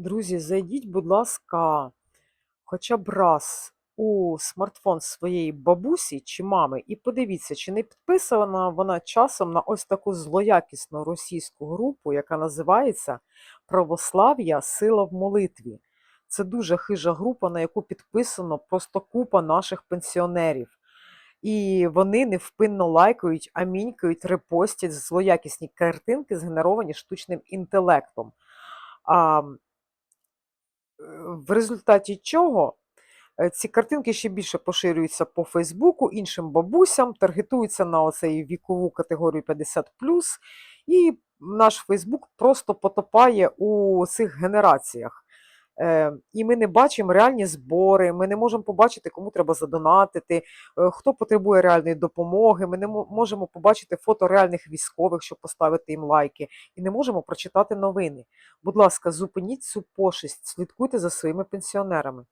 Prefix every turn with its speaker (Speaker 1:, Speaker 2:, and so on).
Speaker 1: Друзі, зайдіть, будь ласка, хоча б раз у смартфон своєї бабусі чи мами і подивіться, чи не підписана вона часом на ось таку злоякісну російську групу, яка називається Православ'я Сила в молитві. Це дуже хижа група, на яку підписано просто купа наших пенсіонерів. І вони невпинно лайкають, амінькають, репостять злоякісні картинки, згенеровані штучним інтелектом. А, в результаті чого е, ці картинки ще більше поширюються по Фейсбуку, іншим бабусям, таргетуються на оцей вікову категорію 50+, і наш Фейсбук просто потопає у цих генераціях. Е, І ми не бачимо реальні збори, ми не можемо побачити, кому треба задонатити, е, хто потребує реальної допомоги. Ми не можемо побачити фото реальних військових, щоб поставити їм лайки, і не можемо прочитати новини. Будь ласка, зупиніть цю пошесть, слідкуйте за своїми пенсіонерами.